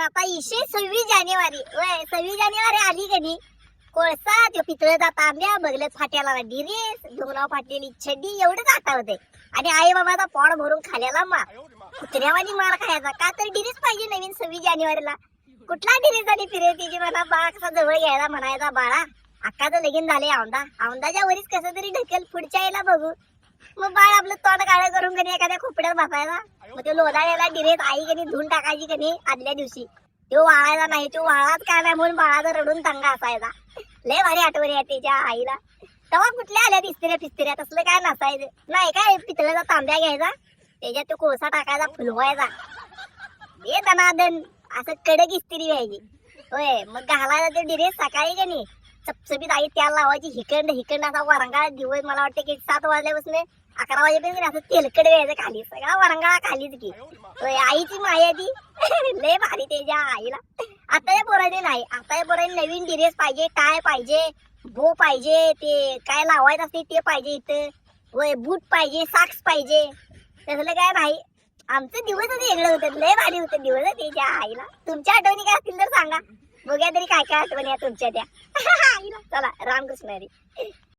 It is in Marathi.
तर आता इशे सव्वीस जानेवारी. वय सव्वीस जानेवारी आली कधी कोळसा तो पितळेचा तांब्या बघलेत फाट्याला डिरेस डोंगराव फाटलेली छड्डी एवढंच आता होते. आणि आई बाबाचा पोड भरून खाल्याला मार. कुत्र्यावानी मार खायचा. का तर डिरेस पाहिजे नवीन सव्वीस जानेवारीला. कुठला डिरेस आणि फिरतीची मला बाळा कसा जवळ घ्यायला म्हणायचा बाळा. अक्काचं लगीन झाले औंदा. औंदाच्या वरीच कसं तरी ढकेल पुढच्या यायला बघू. मग बाळ आपलं तोंड काळं करून कधी एखाद्या खोपड्यात बसायला मग ते लोलाळ्याला डिरेक्ट आई कधी धुवून टाकायची कधी आदल्या दिवशी. तो वाळायचा नाही तो वाळाच काय नाही म्हणून बाळाचा रडून तंगा असायचा. लय भारी आठवणी आहे त्याच्या आईला. तेव्हा कुठल्या आल्या इस्त्र्या फिस्तिऱ्या तसलं काय नसायचं. नाही काय पितळ्याचा तांब्या घ्यायचा त्याच्यात तो कोळसा टाकायचा फुलवायचा. हे दनादन असं कडक इस्त्री घ्यायची. होय मग घालायला ते डिरेक्ट सकाळी का नाही चपचपीत आई त्याला लावायची हिकंड हिकंड असा वरंगाळा दिवस मला वाटतं की सात वाजल्यापासून अकरा वाजेपर्यंत असं तेलकड यायचं खाली सगळा वरंगाळा खालीच की. आईची माया ती. लय भारी त्याच्या आईला. आता या पोराने नाही आता या पोराने नवीन ड्रेस पाहिजे टाय पाहिजे भो पाहिजे ते काय लावायचं असते ते पाहिजे इथं. वय बूट पाहिजे साक्स पाहिजे. तसलं काय भाई आमचं दिवसच वेगळं होतं लय भारी होतं दिवस त्याच्या आईला. तुमच्या आठवणी काय असतील तर सांगा. बघ्या तरी काय काय आठवणी तुमच्या त्या. चला रामकृष्ण हरी.